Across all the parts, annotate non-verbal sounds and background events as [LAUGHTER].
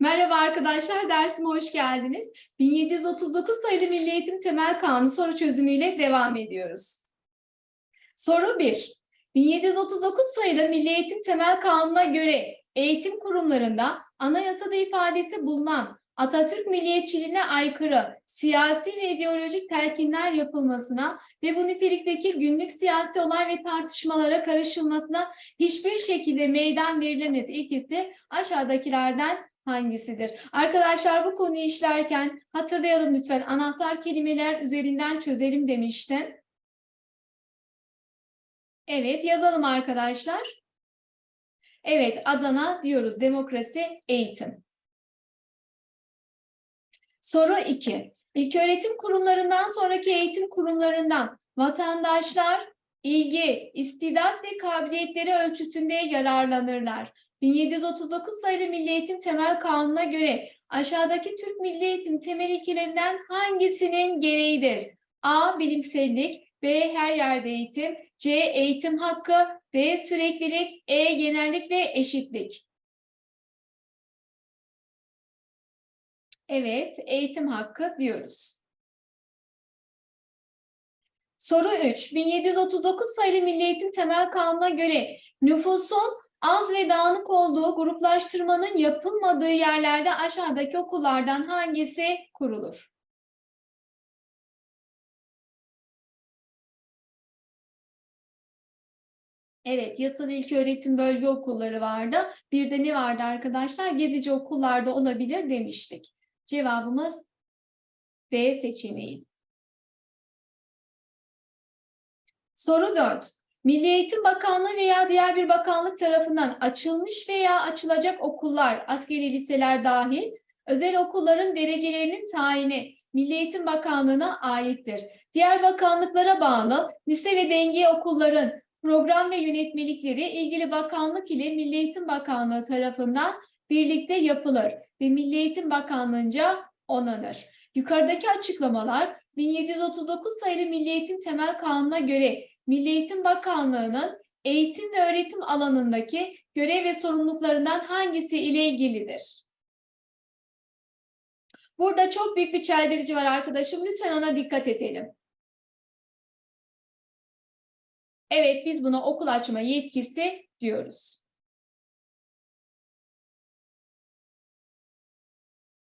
Merhaba arkadaşlar, dersime hoş geldiniz. 1739 sayılı Milli Eğitim Temel Kanunu soru çözümüyle devam ediyoruz. Soru 1. 1739 sayılı Milli Eğitim Temel Kanunu'na göre eğitim kurumlarında anayasada ifadesi bulunan Atatürk milliyetçiliğine aykırı siyasi ve ideolojik telkinler yapılmasına ve bu nitelikteki günlük siyasi olay ve tartışmalara karışılmasına hiçbir şekilde meydan verilemez ilkesi aşağıdakilerden hangisidir? Arkadaşlar bu konuyu işlerken hatırlayalım lütfen anahtar kelimeler üzerinden çözelim demiştim. Evet yazalım arkadaşlar. Evet Adana diyoruz demokrasi eğitim. Soru 2. İlköğretim kurumlarından sonraki eğitim kurumlarından vatandaşlar ilgi, istidat ve kabiliyetleri ölçüsünde yararlanırlar. 1739 sayılı Milli Eğitim Temel Kanunu'na göre aşağıdaki Türk Milli Eğitim temel ilkelerinden hangisinin gereğidir? A. Bilimsellik B. Her yerde eğitim C. Eğitim hakkı D. Süreklilik E. Genellik ve eşitlik Evet, eğitim hakkı diyoruz. Soru 3. 1739 sayılı Milli Eğitim Temel Kanunu'na göre nüfusun az ve dağınık olduğu gruplaştırmanın yapılmadığı yerlerde aşağıdaki okullardan hangisi kurulur? Evet, yatılı ilköğretim bölge okulları vardı. Bir de ne vardı arkadaşlar? Gezici okullarda olabilir demiştik. Cevabımız D seçeneği. Soru 4. Milli Eğitim Bakanlığı veya diğer bir bakanlık tarafından açılmış veya açılacak okullar, askeri liseler dahil, özel okulların derecelerinin tayini Milli Eğitim Bakanlığı'na aittir. Diğer bakanlıklara bağlı lise ve denge okulların program ve yönetmelikleri ilgili bakanlık ile Milli Eğitim Bakanlığı tarafından birlikte yapılır ve Milli Eğitim Bakanlığı'nca onanır. Yukarıdaki açıklamalar 1739 sayılı Milli Eğitim Temel Kanunu'na göre Milli Eğitim Bakanlığı'nın eğitim ve öğretim alanındaki görev ve sorumluluklarından hangisi ile ilgilidir? Burada çok büyük bir çeldirici var arkadaşım. Lütfen ona dikkat edelim. Evet, biz buna okul açma yetkisi diyoruz.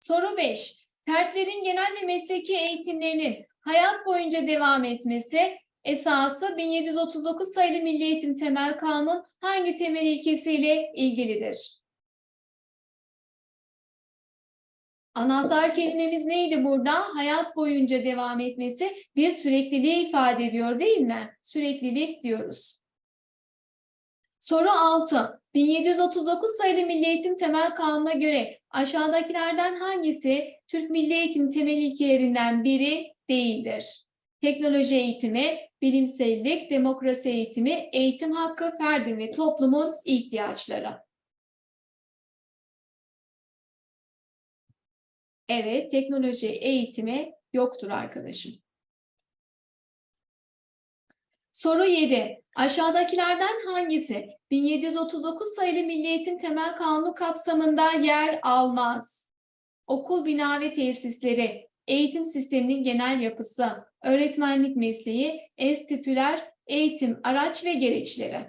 Soru 5. Fertlerin genel ve mesleki eğitimlerinin hayat boyunca devam etmesi esası 1739 sayılı Milli Eğitim Temel Kanun hangi temel ilkesiyle ilgilidir? Anahtar kelimemiz neydi burada? Hayat boyunca devam etmesi bir sürekliliği ifade ediyor değil mi? Süreklilik diyoruz. Soru 6. 1739 sayılı Milli Eğitim Temel Kanunu'na göre aşağıdakilerden hangisi Türk Milli Eğitim temel ilkelerinden biri değildir? Teknoloji eğitimi, bilimsellik, demokrasi eğitimi, eğitim hakkı, ferdin ve toplumun ihtiyaçları. Evet, teknoloji eğitimi yoktur arkadaşım. Soru 7. Aşağıdakilerden hangisi 1739 sayılı Milli Eğitim Temel Kanunu kapsamında yer almaz? Okul bina ve tesisleri, eğitim sisteminin genel yapısı, öğretmenlik mesleği, enstitüler, eğitim, araç ve gereçleri.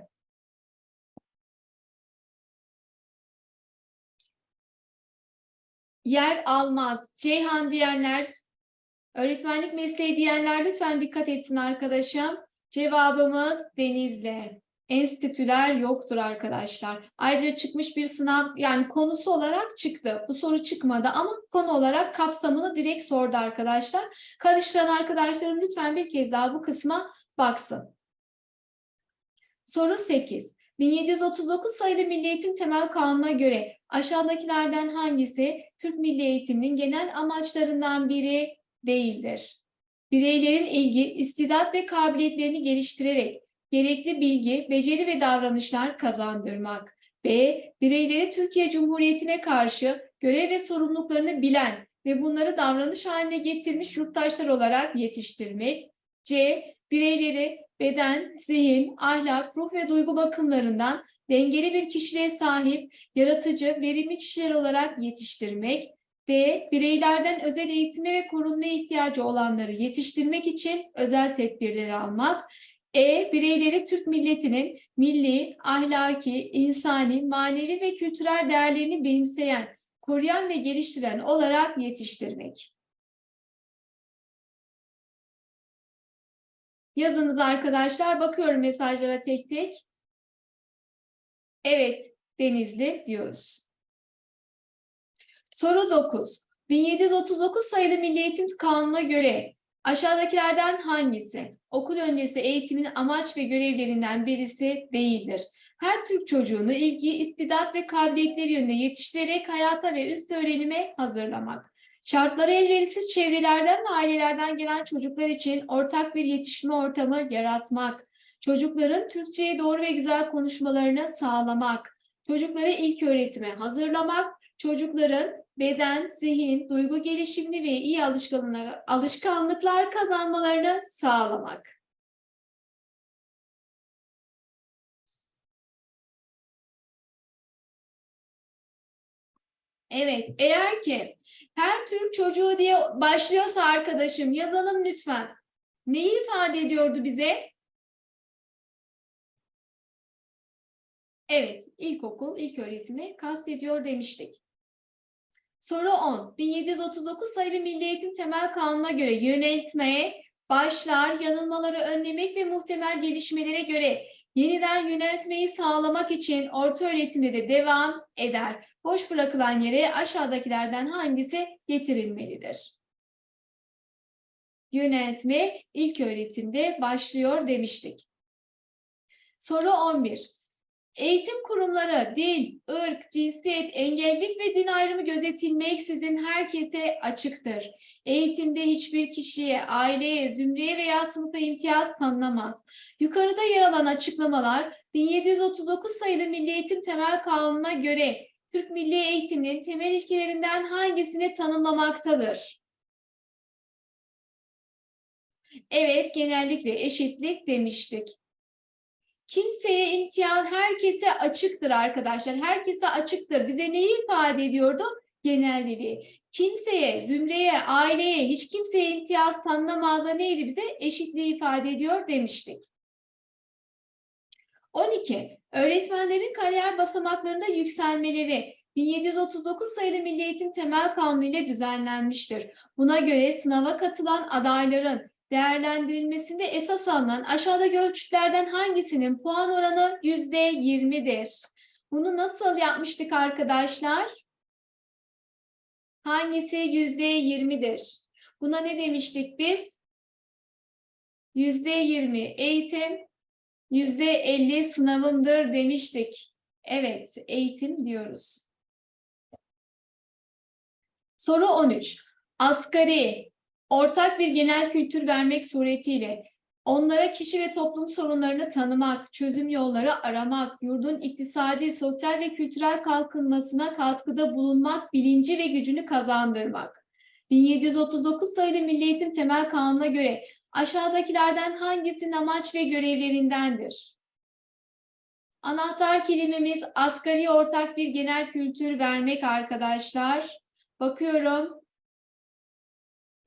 Yer almaz. Ceyhan diyenler, öğretmenlik mesleği diyenler lütfen dikkat etsin arkadaşım. Cevabımız Denizli. Enstitüler yoktur arkadaşlar. Ayrıca çıkmış bir sınav yani konusu olarak çıktı. Bu soru çıkmadı ama konu olarak kapsamını direkt sordu arkadaşlar. Karıştıran arkadaşlarım lütfen bir kez daha bu kısma baksın. Soru 8. 1739 sayılı Milli Eğitim Temel Kanunu'na göre aşağıdakilerden hangisi Türk Milli Eğitiminin genel amaçlarından biri değildir? Bireylerin ilgi, istidat ve kabiliyetlerini geliştirerek gerekli bilgi, beceri ve davranışlar kazandırmak. B. Bireyleri Türkiye Cumhuriyeti'ne karşı görev ve sorumluluklarını bilen ve bunları davranış haline getirmiş yurttaşlar olarak yetiştirmek. C. Bireyleri beden, zihin, ahlak, ruh ve duygu bakımlarından dengeli bir kişiliğe sahip, yaratıcı, verimli kişiler olarak yetiştirmek. D. Bireylerden özel eğitime ve korunmaya ihtiyacı olanları yetiştirmek için özel tedbirleri almak. E. Bireyleri Türk milletinin milli, ahlaki, insani, manevi ve kültürel değerlerini benimseyen, koruyan ve geliştiren olarak yetiştirmek. Yazınız arkadaşlar. Bakıyorum mesajlara tek tek. Evet, Denizli diyoruz. Soru 9. 1739 sayılı Milli Eğitim Kanunu'na göre aşağıdakilerden hangisi okul öncesi eğitimin amaç ve görevlerinden birisi değildir? Her Türk çocuğunu ilgi, istidat ve kabiliyetleri yönünde yetiştirerek hayata ve üst öğrenime hazırlamak. Şartları elverişsiz çevrelerden ve ailelerden gelen çocuklar için ortak bir yetişme ortamı yaratmak. Çocukların Türkçeyi doğru ve güzel konuşmalarını sağlamak. Çocukları ilk öğretime hazırlamak. Çocukların beden, zihin, duygu gelişimini ve iyi alışkanlıklar, alışkanlıklar kazanmalarını sağlamak. Evet, eğer ki her Türk çocuğu diye başlıyorsa arkadaşım yazalım lütfen. Neyi ifade ediyordu bize? Evet, ilkokul, ilk öğretimi kastediyor demiştik. Soru 10. 1739 sayılı Milli Eğitim Temel Kanunu'na göre yöneltmeye, başlar, yanılmaları önlemek ve muhtemel gelişmelere göre yeniden yöneltmeyi sağlamak için orta öğretimde de devam eder. Boş bırakılan yere aşağıdakilerden hangisi getirilmelidir? Yöneltme ilk öğretimde başlıyor demiştik. Soru 11. Eğitim kurumları dil, ırk, cinsiyet, engellilik ve din ayrımı gözetilmeksizin herkese açıktır. Eğitimde hiçbir kişiye, aileye, zümreye veya sınıfa imtiyaz tanınamaz. Yukarıda yer alan açıklamalar 1739 sayılı Milli Eğitim Temel Kanunu'na göre Türk Milli Eğitiminin temel ilkelerinden hangisini tanımlamaktadır? Evet, genellik ve eşitlik demiştik. Kimseye imtihan herkese açıktır arkadaşlar. Herkese açıktır. Bize neyi ifade ediyordu? Genelliliği. Kimseye, zümreye, aileye, hiç kimseye imtiyaz tanınamazda neydi bize? Eşitliği ifade ediyor demiştik. 12. Öğretmenlerin kariyer basamaklarında yükselmeleri 1739 sayılı Milli Eğitim Temel Kanunu ile düzenlenmiştir. Buna göre sınava katılan adayların değerlendirilmesinde esas alınan aşağıdaki ölçütlerden hangisinin puan oranı yüzde yirmidir? Bunu nasıl yapmıştık arkadaşlar? Hangisi yüzde yirmidir? Buna ne demiştik biz? Yüzde yirmi eğitim, yüzde elli sınavımdır demiştik. Evet, eğitim diyoruz. Soru 13. Asgari, ortak bir genel kültür vermek suretiyle onlara kişi ve toplum sorunlarını tanımak, çözüm yolları aramak, yurdun iktisadi, sosyal ve kültürel kalkınmasına katkıda bulunmak bilinci ve gücünü kazandırmak. 1739 sayılı Milli Eğitim Temel Kanunu'na göre aşağıdakilerden hangisinin amaç ve görevlerindendir? Anahtar kelimemiz asgari ortak bir genel kültür vermek arkadaşlar. Bakıyorum.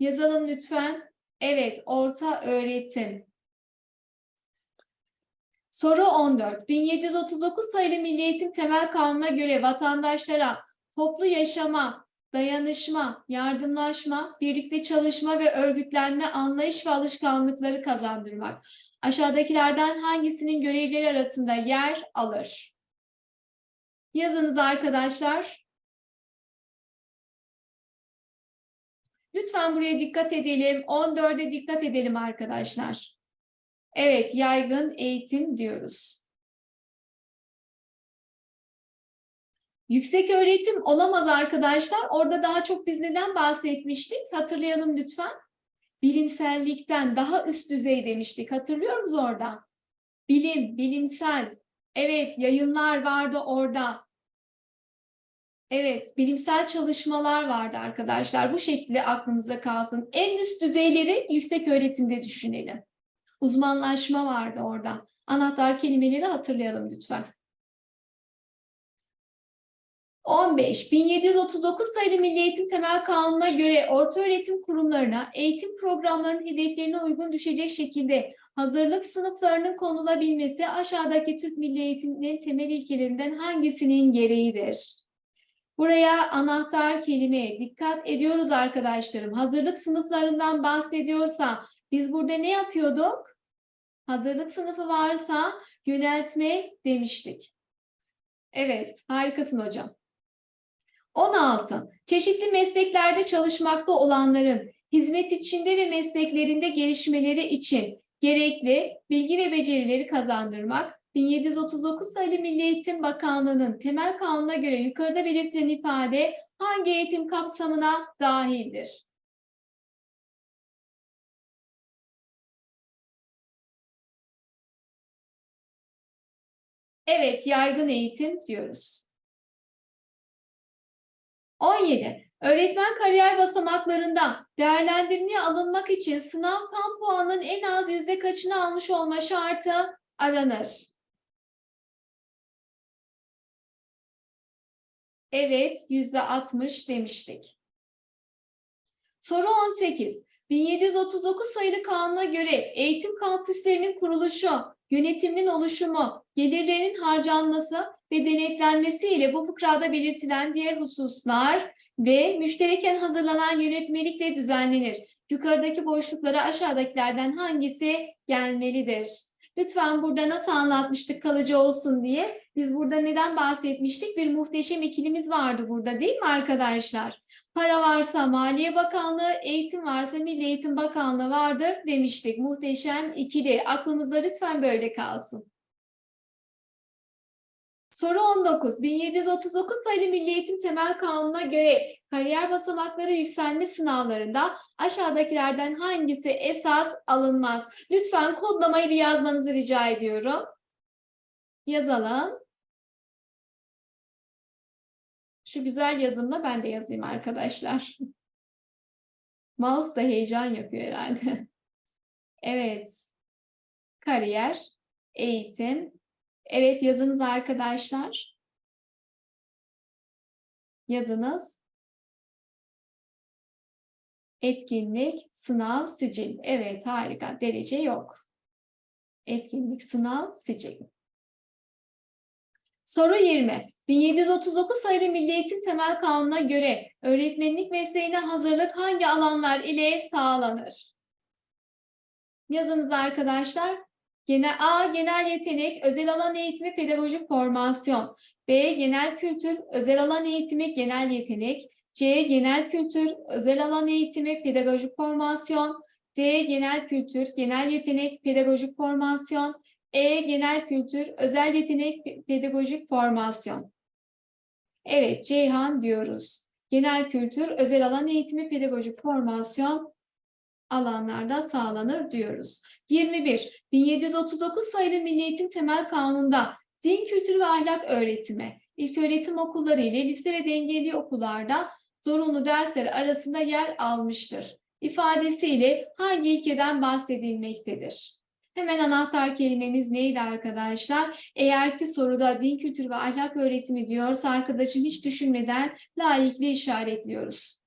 Yazalım lütfen. Evet, orta öğretim. Soru 14. 1739 sayılı Milli Eğitim Temel Kanunu'na göre vatandaşlara toplu yaşama, dayanışma, yardımlaşma, birlikte çalışma ve örgütlenme anlayış ve alışkanlıkları kazandırmak. Aşağıdakilerden hangisinin görevleri arasında yer alır? Yazınız arkadaşlar. Lütfen buraya dikkat edelim. 14'e dikkat edelim arkadaşlar. Evet, yaygın eğitim diyoruz. Yüksek öğretim olamaz arkadaşlar. Orada daha çok biz neden bahsetmiştik? Hatırlayalım lütfen. Bilimsellikten daha üst düzey demiştik. Hatırlıyor musunuz orada? Bilim, bilimsel. Evet, yayınlar vardı orada. Evet, bilimsel çalışmalar vardı arkadaşlar. Bu şekilde aklımıza kalsın. En üst düzeyleri yüksek öğretimde düşünelim. Uzmanlaşma vardı orada. Anahtar kelimeleri hatırlayalım lütfen. 15. 1739 sayılı Milli Eğitim Temel Kanunu'na göre ortaöğretim kurumlarına eğitim programlarının hedeflerine uygun düşecek şekilde hazırlık sınıflarının konulabilmesi aşağıdaki Türk Milli Eğitiminin temel ilkelerinden hangisinin gereğidir? Buraya anahtar kelime dikkat ediyoruz arkadaşlarım. Hazırlık sınıflarından bahsediyorsa biz burada ne yapıyorduk? Hazırlık sınıfı varsa yöneltme demiştik. Evet, harikasın hocam. 16. Çeşitli mesleklerde çalışmakta olanların hizmet içinde ve mesleklerinde gelişmeleri için gerekli bilgi ve becerileri kazandırmak 1739 sayılı Milli Eğitim Bakanlığı'nın temel kanuna göre yukarıda belirtilen ifade hangi eğitim kapsamına dahildir? Evet, yaygın eğitim diyoruz. 17. Öğretmen kariyer basamaklarında değerlendirmeye alınmak için sınav tam puanın en az yüzde kaçını almış olma şartı aranır. Evet, yüzde 60 demiştik. Soru 18. 1739 sayılı kanuna göre eğitim kampüslerinin kuruluşu, yönetiminin oluşumu, gelirlerin harcanması ve denetlenmesi ile bu fıkrada belirtilen diğer hususlar ve müştereken hazırlanan yönetmelikle düzenlenir. Yukarıdaki boşluklara aşağıdakilerden hangisi gelmelidir? Lütfen burada nasıl anlatmıştık kalıcı olsun diye. Biz burada neden bahsetmiştik? Bir muhteşem ikilimiz vardı burada değil mi arkadaşlar? Para varsa Maliye Bakanlığı, eğitim varsa Milli Eğitim Bakanlığı vardır demiştik. Muhteşem ikili. Aklımızda lütfen böyle kalsın. Soru 19. 1739 sayılı Milli Eğitim Temel Kanunu'na göre kariyer basamakları yükselme sınavlarında aşağıdakilerden hangisi esas alınmaz? Lütfen kodlamayı bir yazmanızı rica ediyorum. Yazalım. Şu güzel yazımla ben de yazayım arkadaşlar. [LAUGHS] Mouse da heyecan yapıyor herhalde. [LAUGHS] Evet. Kariyer, eğitim. Evet yazınız arkadaşlar. Yazınız. Etkinlik, sınav, sicil. Evet harika. Derece yok. Etkinlik, sınav, sicil. Soru 20. 1739 sayılı Milli Eğitim Temel Kanunu'na göre öğretmenlik mesleğine hazırlık hangi alanlar ile sağlanır? Yazınız arkadaşlar. Genel, A. Genel yetenek, özel alan eğitimi, pedagojik formasyon. B. Genel kültür, özel alan eğitimi, genel yetenek. C. Genel kültür, özel alan eğitimi, pedagojik formasyon. D. Genel kültür, genel yetenek, pedagojik formasyon. E. Genel kültür, özel yetenek, pedagojik formasyon. Evet, Ceyhan diyoruz. Genel kültür, özel alan eğitimi, pedagojik formasyon alanlarda sağlanır diyoruz. 21. 1739 sayılı Milli Eğitim Temel Kanunu'nda din kültürü ve ahlak öğretimi, ilköğretim okulları ile lise ve dengeli okullarda zorunlu dersler arasında yer almıştır. İfadesiyle hangi ilkeden bahsedilmektedir? Hemen anahtar kelimemiz neydi arkadaşlar? Eğer ki soruda din kültürü ve ahlak öğretimi diyorsa arkadaşım hiç düşünmeden layıklı işaretliyoruz.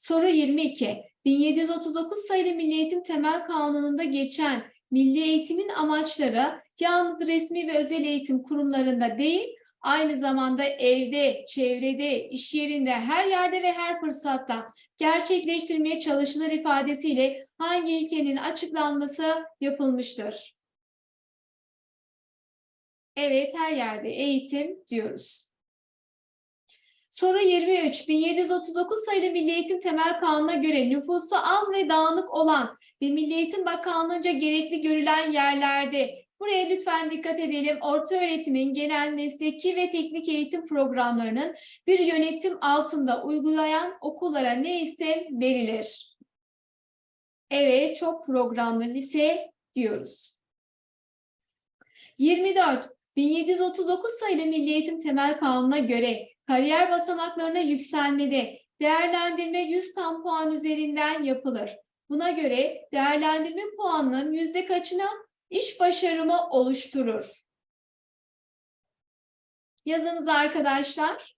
Soru 22. 1739 sayılı Milli Eğitim Temel Kanunu'nda geçen milli eğitimin amaçları yalnız resmi ve özel eğitim kurumlarında değil, aynı zamanda evde, çevrede, iş yerinde, her yerde ve her fırsatta gerçekleştirmeye çalışılır ifadesiyle hangi ilkenin açıklanması yapılmıştır? Evet, her yerde eğitim diyoruz. Soru 23. 1739 sayılı Milli Eğitim Temel Kanunu'na göre nüfusu az ve dağınık olan ve Milli Eğitim Bakanlığı'nca gerekli görülen yerlerde Buraya lütfen dikkat edelim. Orta öğretimin genel mesleki ve teknik eğitim programlarının bir yönetim altında uygulayan okullara ne isim verilir? Evet, çok programlı lise diyoruz. 24. 1739 sayılı Milli Eğitim Temel Kanunu'na göre kariyer basamaklarına yükselmede değerlendirme 100 tam puan üzerinden yapılır. Buna göre değerlendirme puanının yüzde kaçına iş başarımı oluşturur? Yazınız arkadaşlar.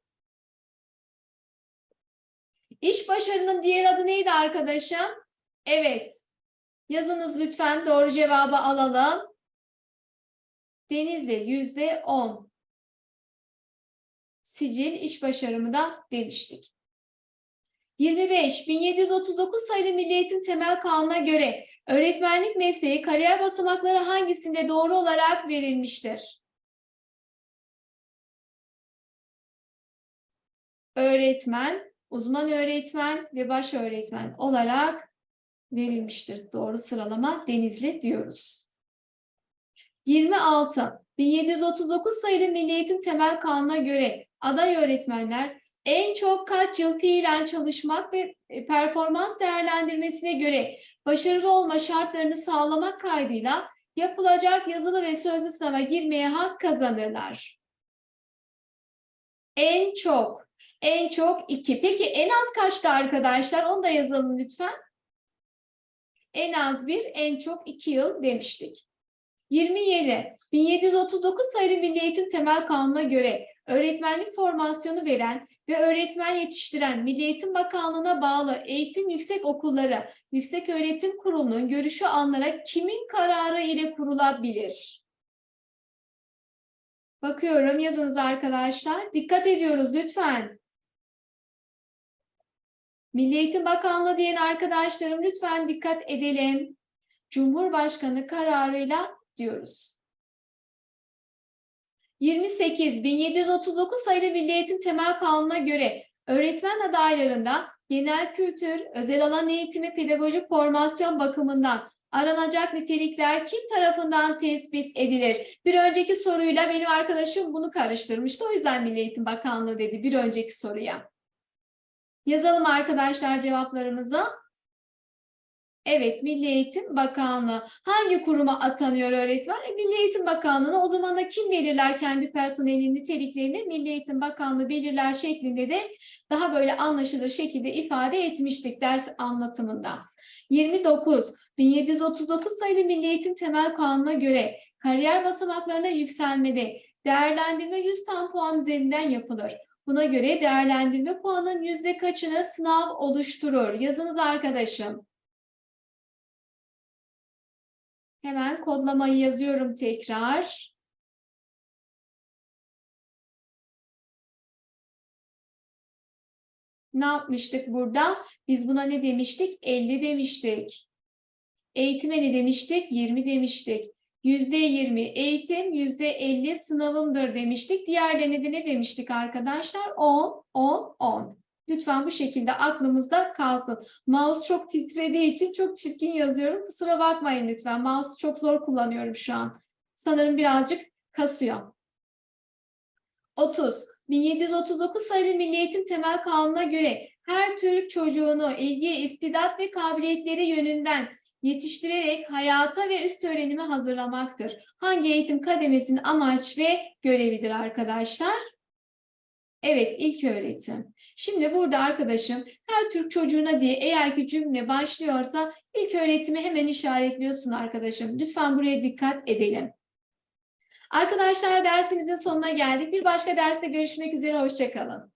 İş başarının diğer adı neydi arkadaşım? Evet. Yazınız lütfen doğru cevabı alalım. Denizli yüzde on. Sicil iş başarımı da demiştik. 25. 1739 sayılı Milli Eğitim Temel Kanunu'na göre öğretmenlik mesleği kariyer basamakları hangisinde doğru olarak verilmiştir? Öğretmen, uzman öğretmen ve baş öğretmen olarak verilmiştir. Doğru sıralama Denizli diyoruz. 26. 1739 sayılı Milli Eğitim Temel Kanunu'na göre aday öğretmenler en çok kaç yıl fiilen çalışmak ve e, performans değerlendirmesine göre başarılı olma şartlarını sağlamak kaydıyla yapılacak yazılı ve sözlü sınava girmeye hak kazanırlar. En çok, en çok iki. Peki en az kaçtı arkadaşlar? Onu da yazalım lütfen. En az bir, en çok iki yıl demiştik. 27. 1739 sayılı Milli Eğitim Temel Kanunu'na göre öğretmenlik formasyonu veren ve öğretmen yetiştiren Milli Eğitim Bakanlığı'na bağlı eğitim yüksek okulları Yüksek Öğretim Kurulu'nun görüşü alınarak kimin kararı ile kurulabilir? Bakıyorum yazınız arkadaşlar. Dikkat ediyoruz lütfen. Milli Eğitim Bakanlığı diyen arkadaşlarım lütfen dikkat edelim. Cumhurbaşkanı kararıyla diyoruz. 28. 1739 sayılı Milli Eğitim Temel Kanunu'na göre öğretmen adaylarında genel kültür, özel alan eğitimi, pedagojik formasyon bakımından aranacak nitelikler kim tarafından tespit edilir? Bir önceki soruyla benim arkadaşım bunu karıştırmıştı. O yüzden Milli Eğitim Bakanlığı dedi bir önceki soruya. Yazalım arkadaşlar cevaplarımızı. Evet, Milli Eğitim Bakanlığı. Hangi kuruma atanıyor öğretmen? E, Milli Eğitim Bakanlığı'na o zaman da kim belirler kendi personelinin niteliklerini? Milli Eğitim Bakanlığı belirler şeklinde de daha böyle anlaşılır şekilde ifade etmiştik ders anlatımında. 29. 1739 sayılı Milli Eğitim Temel Kanunu'na göre kariyer basamaklarına yükselmede değerlendirme 100 tam puan üzerinden yapılır. Buna göre değerlendirme puanının yüzde kaçını sınav oluşturur? Yazınız arkadaşım. Hemen kodlamayı yazıyorum tekrar. Ne yapmıştık burada? Biz buna ne demiştik? 50 demiştik. Eğitime ne demiştik? 20 demiştik. Yüzde 20 eğitim, yüzde 50 sınavımdır demiştik. Diğerlerine de ne demiştik arkadaşlar? 10, 10, 10. Lütfen bu şekilde aklımızda kalsın. Mouse çok titrediği için çok çirkin yazıyorum. Kusura bakmayın lütfen. Mouse çok zor kullanıyorum şu an. Sanırım birazcık kasıyor. 30. 1739 sayılı Milli Eğitim Temel Kanunu'na göre her Türk çocuğunu ilgi, istidat ve kabiliyetleri yönünden yetiştirerek hayata ve üst öğrenime hazırlamaktır. Hangi eğitim kademesinin amaç ve görevidir arkadaşlar? Evet, ilk öğretim. Şimdi burada arkadaşım her Türk çocuğuna diye eğer ki cümle başlıyorsa ilk öğretimi hemen işaretliyorsun arkadaşım. Lütfen buraya dikkat edelim. Arkadaşlar dersimizin sonuna geldik. Bir başka derste görüşmek üzere. Hoşçakalın.